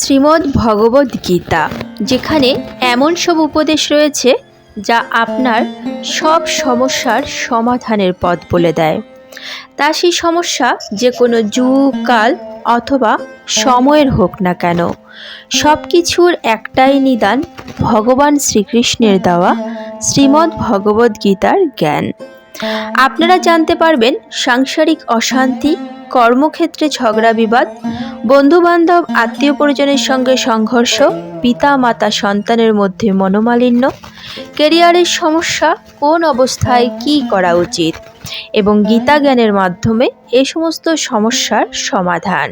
শ্রীমদ্ ভগবদ্ গীতা, যেখানে এমন সব উপদেশ রয়েছে যা আপনার সব সমস্যার সমাধানের পথ বলে দেয়। তা সেই সমস্যা যে কোনো যুগ, কাল অথবা সময়ের হোক না কেন, সব কিছুর একটাই নিদান ভগবান শ্রীকৃষ্ণের দেওয়া শ্রীমদ্ ভগবদ্ গীতার জ্ঞান। আপনারা জানতে পারবেন সাংসারিক অশান্তি, কর্মক্ষেত্রে ঝগড়া বিবাদ বন্ধুবান্ধব আত্মীয় পরিজনের সঙ্গে সংঘর্ষ পিতা মাতা সন্তানের মধ্যে মনোমালিন্য, কেরিয়ারের সমস্যা, কোন অবস্থায় কী করা উচিত এবং গীতা জ্ঞানের মাধ্যমে এ সমস্ত সমস্যার সমাধান।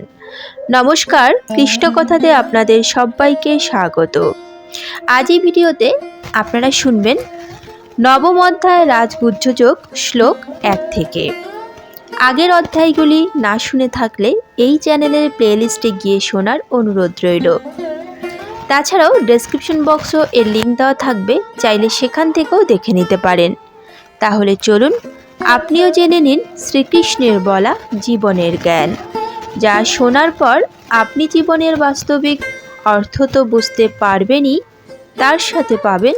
নমস্কার, কৃষ্ণকথাতে আপনাদের সবাইকে স্বাগত। আজ এই ভিডিওতে আপনারা শুনবেন নবম অধ্যায় রাজগুহ্যযোগ শ্লোক এক থেকে। আগের অধ্যায়গুলি না শুনে থাকলে এই চ্যানেলের প্লেলিস্টে গিয়ে শোনার অনুরোধ রইল। তাছাড়াও ডেসক্রিপশন বক্সও এর লিঙ্ক দেওয়া থাকবে, চাইলে সেখান থেকেও দেখে নিতে পারেন। তাহলে চলুন, আপনিও জেনে নিন শ্রীকৃষ্ণের বলা জীবনের জ্ঞান, যা শোনার পর আপনি জীবনের বাস্তবিক অর্থ তো বুঝতে পারবেনই, তার সাথে পাবেন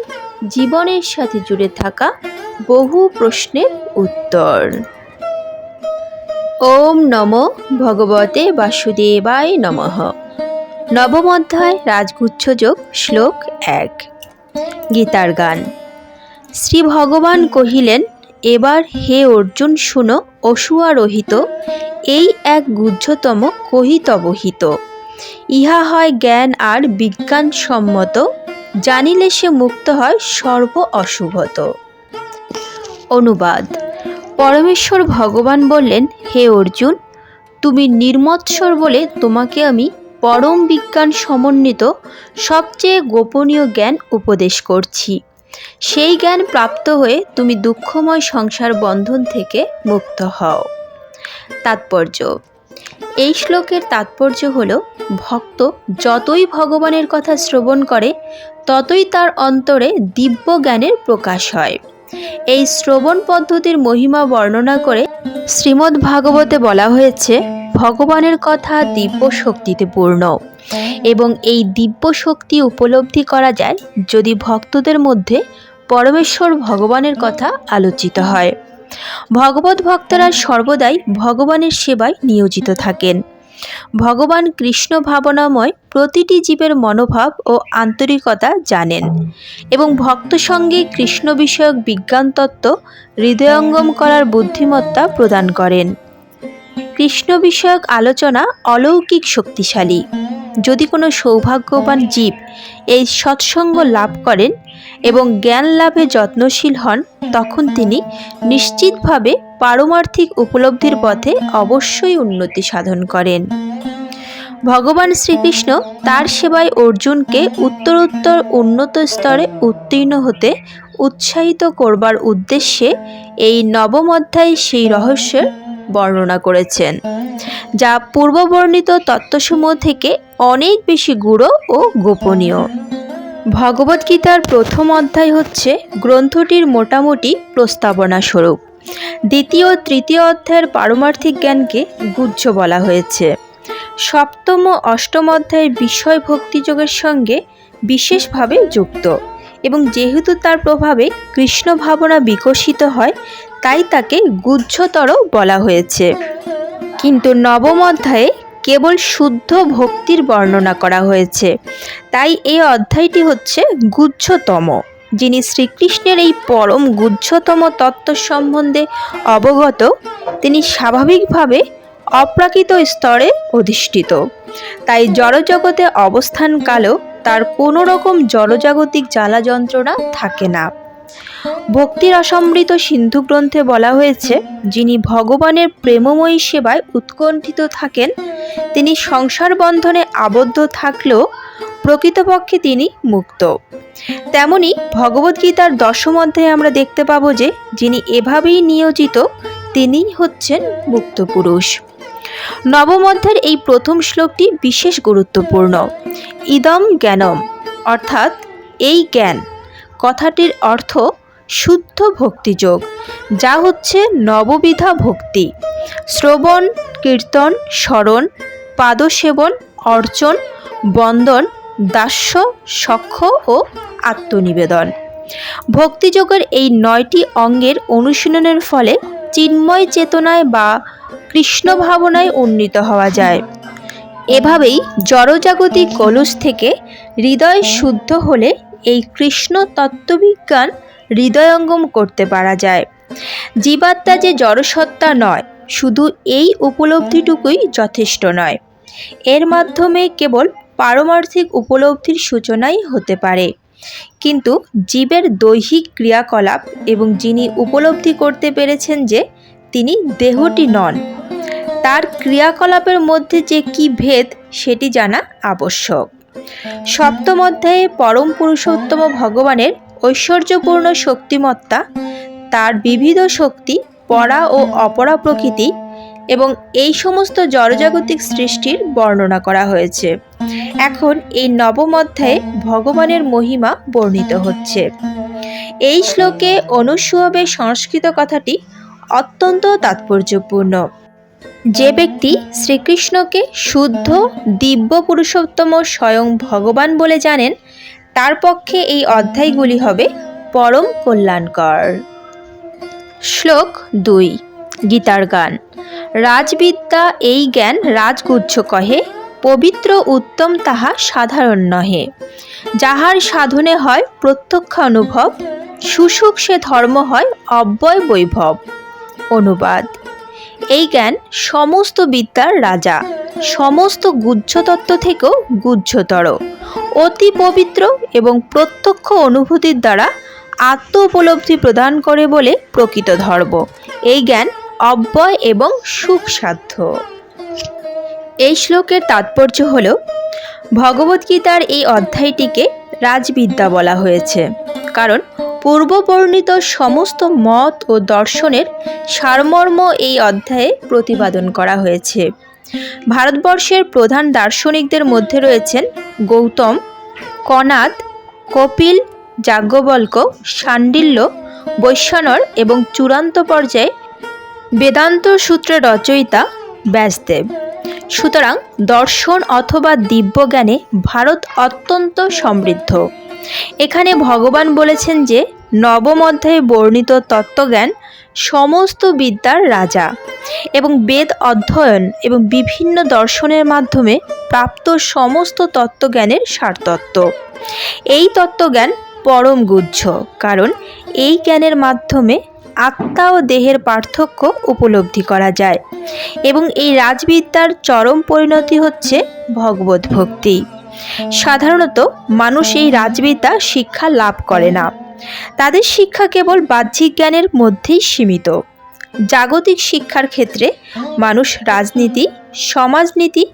জীবনের সাথে জুড়ে থাকা বহু প্রশ্নের উত্তর। ওম নম ভগবতে বাসুদেবায় নমঃ। নবম রাজগুচ্ছযোগ শ্লোক এক। গীতার গান। শ্রী ভগবান কহিলেন, এবার হে অর্জুন, শুনো অসুয়ারোহিত এই এক গুহ্যতম কহিতবহিত ইহা হয় জ্ঞান আর বিজ্ঞানসম্মত জানিলে সে মুক্ত হয় সর্ব অশুভত। অনুবাদ। পরমেশ্বর ভগবান বললেন, হে অর্জুন, তুমি নির্মৎসর বলে তোমাকে আমি পরম বিজ্ঞান সমন্বিত, সবচেয়ে গোপনীয় জ্ঞান উপদেশ করছি। সেই জ্ঞান প্রাপ্ত হয়ে তুমি দুঃখময় সংসার বন্ধন থেকে মুক্ত হও। তাৎপর্য। এই শ্লোকের তাৎপর্য হল, ভক্ত যতই ভগবানের কথা শ্রবণ করে, ততই তার অন্তরে দিব্য জ্ঞানের প্রকাশ হয়। এই শ্রবণ পদ্ধতির মহিমা বর্ণনা করে শ্রীমদ্ ভাগবতে বলা হয়েছে, ভগবানের কথা দিব্য শক্তিতে পূর্ণ। এবং এই দিব্য শক্তি উপলব্ধি করা যায় যদি ভক্তদের মধ্যে পরমেশ্বর ভগবানের কথা আলোচিত হয়। ভগবত ভক্তরা সর্বদাই ভগবানের সেবায় নিয়োজিত থাকেন। ভগবান কৃষ্ণ ভাবনাময় প্রতিটি জীবের মনোভাব ও আন্তরিকতা জানেন এবং ভক্ত সঙ্গে কৃষ্ণ বিষয়ক বিজ্ঞান তত্ত্ব হৃদয়ঙ্গম করার বুদ্ধিমত্তা প্রদান করেন। কৃষ্ণ বিষয়ক আলোচনা অলৌকিক শক্তিশালী। যদি কোনো সৌভাগ্যবান জীব এই সৎসঙ্গ লাভ করেন এবং জ্ঞান লাভে যত্নশীল হন, তখন তিনি নিশ্চিতভাবে পারমার্থিক উপলব্ধির পথে অবশ্যই উন্নতি সাধন করেন। ভগবান শ্রীকৃষ্ণ তার সেবায় অর্জুনকে উত্তরোত্তর উন্নত স্তরে উত্তীর্ণ হতে উৎসাহিত করবার উদ্দেশ্যে এই নবম অধ্যায় সেই রহস্যের বর্ণনা করেছেন, যা পূর্ববর্ণিত তত্ত্বসমূহ থেকে অনেক বেশি গূঢ় ও গোপনীয়। ভগবদ্গীতার প্রথম অধ্যায় হচ্ছে গ্রন্থটির মোটামুটি প্রস্তাবনা স্বরূপ দ্বিতীয় তৃতীয় অধ্যায়ের পারমার্থিক জ্ঞানকে গুহ্য বলা হয়েছে। সপ্তম ও অষ্টম অধ্যায়ের বিষয় ভক্তিযোগের সঙ্গে বিশেষভাবে যুক্ত এবং যেহেতু তার প্রভাবে কৃষ্ণ ভাবনা বিকশিত হয়, তাই তাকে গুহ্যতর বলা হয়েছে। কিন্তু নবম অধ্যায়ে কেবল শুদ্ধ ভক্তির বর্ণনা করা হয়েছে। তাই এই অধ্যায়টি হচ্ছে গুহ্যতম যিনি শ্রীকৃষ্ণের এই পরম গুহ্যতম তত্ত্ব সম্বন্ধে অবগত, তিনি স্বাভাবিকভাবে অপ্রাকৃত স্তরে অধিষ্ঠিত। তাই জড়জগতে অবস্থানকালেও তার কোনো রকম জড়জাগতিক জ্বালা যন্ত্রণা থাকে না। ভক্তির অসমৃত সিন্ধু গ্রন্থে বলা হয়েছে, যিনি ভগবানের প্রেমময়ী সেবায় উৎকণ্ঠিত থাকেন, তিনি সংসার বন্ধনে আবদ্ধ থাকলেও প্রকৃতপক্ষে তিনি মুক্ত। তেমনি ভগবদ্গীতার দশম অধ্যায়ে আমরা দেখতে পাবো যে, যিনি এভাবেই নিয়োজিত তিনি হচ্ছেন মুক্ত পুরুষ। নবম অধ্যায়ের এই প্রথম শ্লোকটি বিশেষ গুরুত্বপূর্ণ। ইদম জ্ঞানম, অর্থাৎ এই জ্ঞান। কথাটির অর্থ শুদ্ধ ভক্তিযোগ, যা হচ্ছে নববিধা ভক্তি। শ্রবণ, কীর্তন, স্মরণ, পাদসেবন, অর্চন, বন্দন, দাস্য সখ্য ও আত্মনিবেদন। ভক্তিযোগের এই নয়টি অঙ্গের অনুশীলনের ফলে চিন্ময় চেতনায় বা কৃষ্ণ ভাবনায় উন্নীত হওয়া যায়। এভাবেই জড়জাগতিক কলুষ থেকে হৃদয় শুদ্ধ হলে এই কৃষ্ণ তত্ত্ববিজ্ঞান হৃদয়ঙ্গম করতে পারা যায়। জীবাত্মা যে জড়সত্তা নয়, শুধু এই উপলব্ধিটুকুই যথেষ্ট নয়। এর মাধ্যমে কেবল পারমার্থিক উপলব্ধির সূচনাই হতে পারে। কিন্তু জীবের দৈহিক ক্রিয়াকলাপ এবং যিনি উপলব্ধি করতে পেরেছেন যে তিনি দেহটি নন, তার ক্রিয়াকলাপের মধ্যে যে কি ভেদ, সেটি জানা আবশ্যক। সপ্তম অধ্যায়ে পরম পুরুষোত্তম ভগবানের ঐশ্বর্যপূর্ণ শক্তিমত্তা, তার বিবিধ শক্তি, পরা ও অপরা প্রকৃতি এবং এই সমস্ত জড়জাগতিক সৃষ্টির বর্ণনা করা হয়েছে। এখন এই নবম অধ্যায়ে ভগবানের মহিমা বর্ণিত হচ্ছে। এই শ্লোকে অনুসুয়বে সংস্কৃত কথাটি অত্যন্ত তাৎপর্যপূর্ণ। যে ব্যক্তি শ্রীকৃষ্ণকে শুদ্ধ, দিব্য পুরুষোত্তম স্বয়ং ভগবান বলে জানেন তার পক্ষে এই অধ্যায়গুলি হবে পরম কল্যাণকর। শ্লোক দুই, গীতার গান। রাজবিদ্যা এই জ্ঞান রাজগুচ্ছ কহে, পবিত্র উত্তম তাহা সাধারণ নহে। যাহার সাধনে হয় প্রত্যক্ষ অনুভব, সুসুখ সে ধর্ম হয় অব্যয় বৈভব। অনুবাদ। এই জ্ঞান সমস্ত বিদ্যার রাজা। সমস্ত গুহ্যতত্ত্ব থেকেও গুহ্যতর, অতি পবিত্র এবং প্রত্যক্ষ অনুভূতির দ্বারা আত্ম উপলব্ধি প্রদান করে বলে প্রকৃত ধর্ম। এই জ্ঞান অব্যয় এবং সুখসাধ্য। এই শ্লোকের তাৎপর্য হল ভগবদ্গীতার এই অধ্যায়টিকে রাজবিদ্যা বলা হয়েছে, কারণ পূর্ববর্ণিত সমস্ত মত ও দর্শনের সারমর্ম এই অধ্যায়ে প্রতিপাদন করা হয়েছে। ভারতবর্ষের প্রধান দার্শনিকদের মধ্যে রয়েছেন গৌতম কনাদ কপিল, যাজ্ঞবল্ক, সান্ডিল্য বৈশ্বানর এবং চূড়ান্ত পর্যায়ে বেদান্ত সূত্রের রচয়িতা ব্যাসদেব। সুতরাং দর্শন অথবা দিব্যজ্ঞানে ভারত অত্যন্ত সমৃদ্ধ। এখানে ভগবান বলেছেন যে নবম অধ্যায়ে বর্ণিত তত্ত্বজ্ঞান সমস্ত বিদ্যার রাজা এবং বেদ অধ্যয়ন এবং বিভিন্ন দর্শনের মাধ্যমে প্রাপ্ত সমস্ত তত্ত্বজ্ঞানের সারতত্ত্ব। এই তত্ত্বজ্ঞান পরম গুহ্য কারণ এই জ্ঞানের মাধ্যমে আত্মা ও দেহের পার্থক্য উপলব্ধি করা যায় এবং এই রাজবিদ্যার চরম পরিণতি হচ্ছে ভগবত ভক্তি সাধারণত মানুষ এই রাজবিদ্যা শিক্ষা লাভ করে না। তাদের শিক্ষা কেবল বাহ্যিক জ্ঞানের মধ্যেই সীমিত। জাগতিক শিক্ষার ক্ষেত্রে মানুষ রাজনীতি, সমাজনীতি,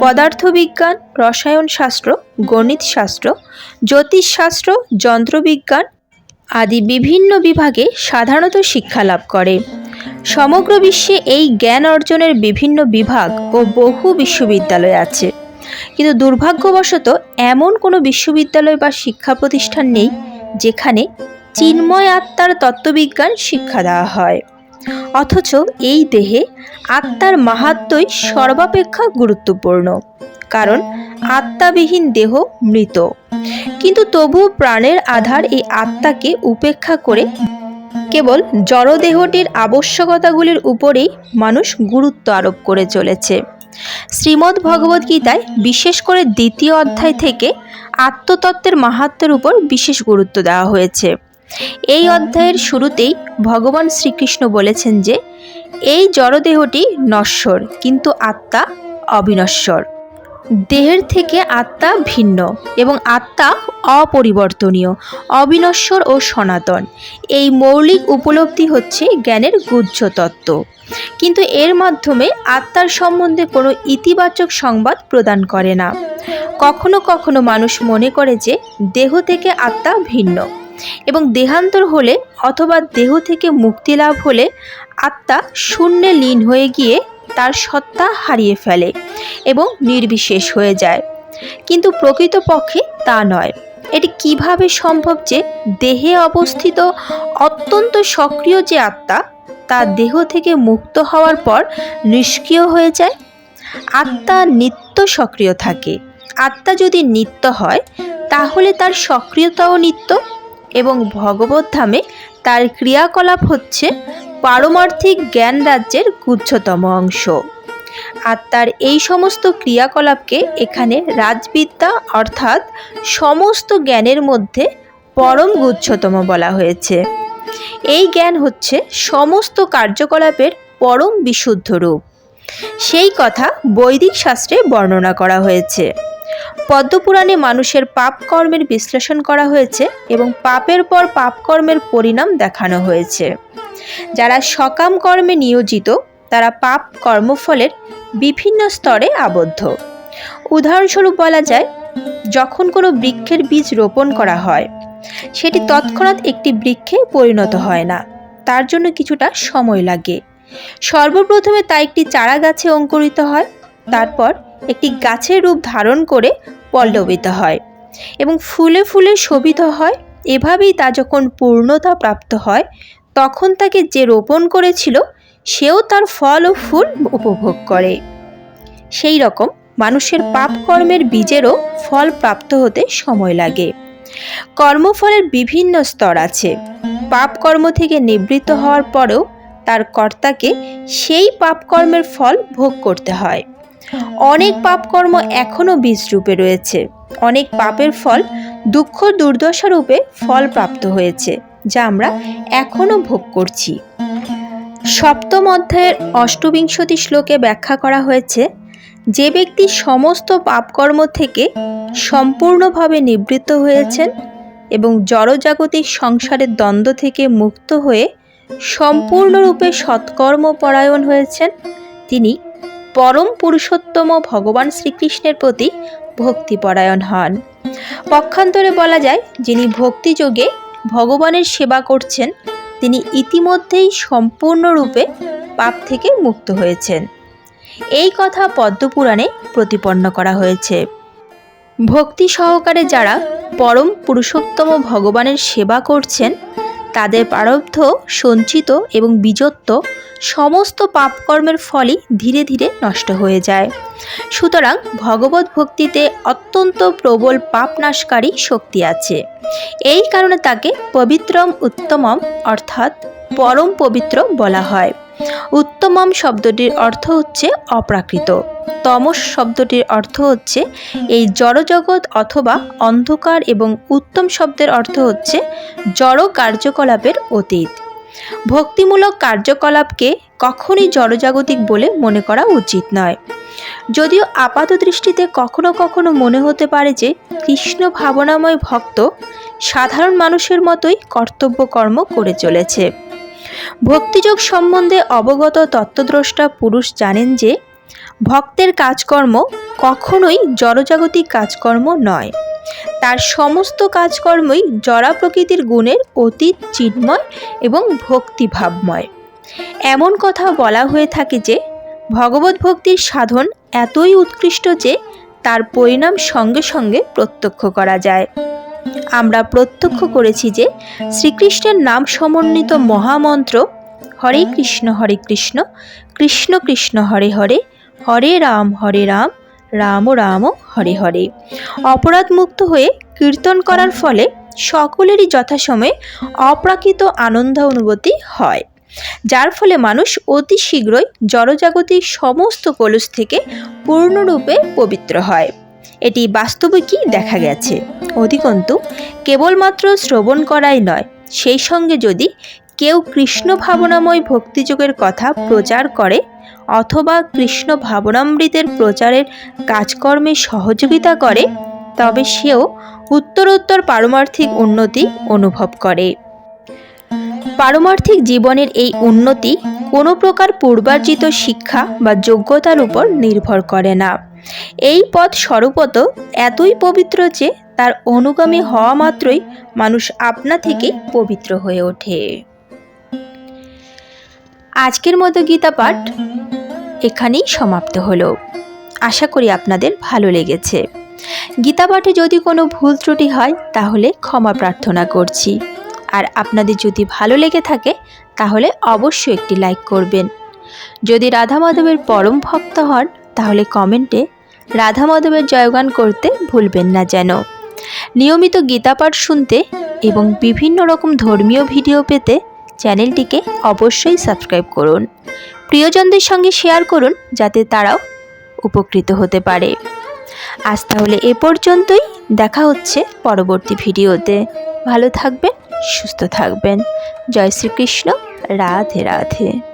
পদার্থবিজ্ঞান, রসায়নশাস্ত্র, গণিতশাস্ত্র, জ্যোতিষশাস্ত্র, যন্ত্রবিজ্ঞান আদি বিভিন্ন বিভাগে সাধারণত শিক্ষা লাভ করে। সমগ্র বিশ্বে এই জ্ঞান অর্জনের বিভিন্ন বিভাগ ও বহু বিশ্ববিদ্যালয় আছে। কিন্তু দুর্ভাগ্যবশত এমন কোনো বিশ্ববিদ্যালয় বা শিক্ষা প্রতিষ্ঠান নেই যেখানে চিন্ময় আত্মার তত্ত্ববিজ্ঞান শিক্ষা দেওয়া হয়। অথচ এই দেহে আত্মার মাহাত্মই সর্বাপেক্ষা গুরুত্বপূর্ণ। কারণ আত্মাবিহীন দেহ মৃত। কিন্তু তবু প্রাণের আধার এই আত্মাকে উপেক্ষা করে কেবল জড়দেহটির আবশ্যকতাগুলির উপরেই মানুষ গুরুত্ব আরোপ করে চলেছে। শ্রীমদ্ ভগবদ্গীতায় বিশেষ করে দ্বিতীয় অধ্যায় থেকে আত্মতত্ত্বের মাহাত্মের উপর বিশেষ গুরুত্ব দেওয়া হয়েছে। এই অধ্যায়ের শুরুতেই ভগবান শ্রীকৃষ্ণ বলেছেন যে, এই জড়দেহটি নশ্বর, কিন্তু আত্মা অবিনশ্বর। দেহের থেকে আত্মা ভিন্ন এবং আত্মা অপরিবর্তনীয়, অবিনশ্বর ও সনাতন। এই মৌলিক উপলব্ধি হচ্ছে জ্ঞানের গুহ্য তত্ত্ব কিন্তু এর মাধ্যমে আত্মার সম্বন্ধে কোনো ইতিবাচক সংবাদ প্রদান করে না। কখনো কখনো মানুষ মনে করে যে দেহ থেকে আত্মা ভিন্ন এবং দেহান্তর হলে অথবা দেহ থেকে মুক্তি লাভ হলে আত্মা শূন্যে লীন হয়ে গিয়ে তার সত্তা হারিয়ে ফেলে এবং নির্বিশেষ হয়ে যায়। কিন্তু প্রকৃতপক্ষে তা নয়। এটি কীভাবে সম্ভব যে দেহে অবস্থিত অত্যন্ত সক্রিয় যে আত্মা, তা দেহ থেকে মুক্ত হওয়ার পর নিষ্ক্রিয় হয়ে যায়? আত্মা নিত্য সক্রিয় থাকে। আত্মা যদি নিত্য হয়, তাহলে তার সক্রিয়তাও নিত্য এবং ভগবত ধামে তার ক্রিয়াকলাপ হচ্ছে পারমার্থিক জ্ঞান রাজ্যের গুচ্ছতম অংশ। আত্মার এই সমস্ত ক্রিয়াকলাপকে এখানে রাজবিদ্যা অর্থাৎ সমস্ত জ্ঞানের মধ্যে পরম গুচ্ছতম বলা হয়েছে। এই জ্ঞান হচ্ছে সমস্ত কার্যকলাপের পরম বিশুদ্ধ রূপ। সেই কথা বৈদিক শাস্ত্রে বর্ণনা করা হয়েছে। পদ্মপুরাণে মানুষের পাপ কর্মের বিশ্লেষণ করা হয়েছে এবং পাপের পর পাপ কর্মের পরিণাম দেখানো হয়েছে। যারা সকাম কর্মে নিয়োজিত, তারা পাপ কর্মফলের বিভিন্ন স্তরে আবদ্ধ। উদাহরণস্বরূপ বলা যায়, যখন কোনো বৃক্ষের বীজ রোপণ করা হয়, সেটি তৎক্ষণাৎ একটি বৃক্ষে পরিণত হয় না, তার জন্য কিছুটা সময় লাগে। সর্বপ্রথমে তা একটি চারা গাছে অঙ্কুরিত হয়, তারপর একটি গাছের রূপ ধারণ করে পল্লবিত হয় এবং ফুলে ফুলে শোভিত হয়। এভাবেই তা যখন পূর্ণতা প্রাপ্ত হয়, তখন তাকে যে রোপণ করেছিল, সেও তার ফল ও ফুল উপভোগ করে। সেই রকম মানুষের পাপ কর্মের বীজেরও ফল প্রাপ্ত হতে সময় লাগে। কর্মফলের বিভিন্ন স্তর আছে। পাপ কর্ম থেকে নিবৃত্ত হওয়ার পরেও তার কর্তাকে সেই পাপকর্মের ফল ভোগ করতে হয়। অনেক পাপকর্ম এখনও বীজ রূপে রয়েছে। অনেক পাপের ফল দুঃখ দুর্দশা রূপে ফল প্রাপ্ত হয়েছে, যা আমরা এখনও ভোগ করছি। সপ্তম অধ্যায়ের অষ্টবিংশতি শ্লোকে ব্যাখ্যা করা হয়েছে, যে ব্যক্তি সমস্ত পাপকর্ম থেকে সম্পূর্ণভাবে নিবৃত্ত হয়েছেন এবং জড়জাগতিক সংসারের দ্বন্দ্ব থেকে মুক্ত হয়ে সম্পূর্ণরূপে সৎকর্ম পরায়ণ হয়েছেন। তিনি পরম পুরুষোত্তম ভগবান শ্রীকৃষ্ণের প্রতি ভক্তিপরায়ণ হন। পক্ষান্তরে বলা যায়, যিনি ভক্তিযোগে ভগবানের সেবা করছেন, তিনি ইতিমধ্যেই সম্পূর্ণরূপে পাপ থেকে মুক্ত হয়েছেন। এই কথা পদ্মপুরাণে প্রতিপন্ন করা হয়েছে। ভক্তি সহকারে যারা পরম পুরুষোত্তম ভগবানের সেবা করছেন তাদের প্রারব্ধ, সঞ্চিত এবং বিজত্ব সমস্ত পাপকর্মের ফলই ধীরে ধীরে নষ্ট হয়ে যায়। সুতরাং ভগবত ভক্তিতে অত্যন্ত প্রবল পাপনাশকারী শক্তি আছে। এই কারণে তাকে পবিত্রম উত্তমম অর্থাৎ পরম পবিত্র বলা হয়। উত্তমম শব্দটির অর্থ হচ্ছে অপ্রাকৃত। তমস শব্দটির অর্থ হচ্ছে এই জড়জগৎ অথবা অন্ধকার এবং উত্তম শব্দের অর্থ হচ্ছে জড় কার্যকলাপের অতীত। ভক্তিমূলক কার্যকলাপকে কখনই জড়জাগতিক বলে মনে করা উচিত নয়। যদিও আপাত দৃষ্টিতে কখনো কখনো মনে হতে পারে যে কৃষ্ণ ভাবনাময় ভক্ত সাধারণ মানুষের মতোই কর্তব্য কর্ম করে চলেছে। ভক্তিযোগ সম্বন্ধে অবগত তত্ত্বদ্রষ্টা পুরুষ জানেন যে, ভক্তের কাজকর্ম কখনোই জড়জাগতিক কাজকর্ম নয়। তার সমস্ত কাজকর্মই জরা প্রকৃতির গুণের অতীত চিন্ময় এবং ভক্তিভাবময়। এমন কথা বলা হয়ে থাকে যে, ভগবত ভক্তির সাধন এতই উৎকৃষ্ট যে, তার পরিণাম সঙ্গে সঙ্গে প্রত্যক্ষ করা যায়। আমরা প্রত্যক্ষ করেছি যে শ্রীকৃষ্ণের নাম সমন্বিত মহামন্ত্র, হরে কৃষ্ণ হরে কৃষ্ণ কৃষ্ণ কৃষ্ণ, হরে হরে হরে রাম হরে রাম রাম রাম হরে হরে। অপরাধ মুক্ত হয়ে কীর্তন করার ফলে সকলেরই যথাসময়ে অপ্রাকৃত আনন্দ অনুভূতি হয়, যার ফলে মানুষ অতি শীঘ্রই জড়জাগতিক সমস্ত কলুষ থেকে পূর্ণরূপে পবিত্র হয়। এটি বাস্তবিকই দেখা গেছে? অধিকন্তু, কেবলমাত্র শ্রবণ করাই নয়, সেই সঙ্গে যদি কেউ কৃষ্ণ ভাবনাময় ভক্তিযোগের কথা প্রচার করে, অথবা কৃষ্ণ ভাবনামৃতের প্রচারের কাজকর্মে সহযোগিতা করে, তবে সেও উত্তরোত্তর পারমার্থিক উন্নতি অনুভব করে। পারমার্থিক জীবনের এই উন্নতি কোনো প্রকার পূর্বার্জিত শিক্ষা বা যোগ্যতার উপর নির্ভর করে না। এই পথ স্বরূপত এতই পবিত্র যে তার অনুগামী হওয়া মাত্রই মানুষ আপনা থেকেই পবিত্র হয়ে ওঠে। আজকের মতো গীতা পাঠ এখানেই সমাপ্ত হলো। আশা করি আপনাদের ভালো লেগেছে। গীতা পাঠে যদি কোনো ভুল ত্রুটি হয়, তাহলে ক্ষমা প্রার্থনা করছি। আর আপনাদের যদি ভালো লেগে থাকে, তাহলে অবশ্যই একটি লাইক করবেন। যদি রাধা মাধবের পরম ভক্ত হন তাহলে কমেন্টে রাধা মাধবের জয়গান করতে ভুলবেন না যেন। নিয়মিত গীতাপাঠ শুনতে এবং বিভিন্ন রকম ধর্মীয় ভিডিও পেতে চ্যানেলটিকে অবশ্যই সাবস্ক্রাইব করুন। প্রিয়জনদের সঙ্গে শেয়ার করুন যাতে তারাও উপকৃত হতে পারে। আজ তাহলে এ পর্যন্তই। দেখা হচ্ছে পরবর্তী ভিডিওতে। ভালো থাকবেন, সুস্থ থাকবেন। জয় শ্রীকৃষ্ণ। রাধে রাধে।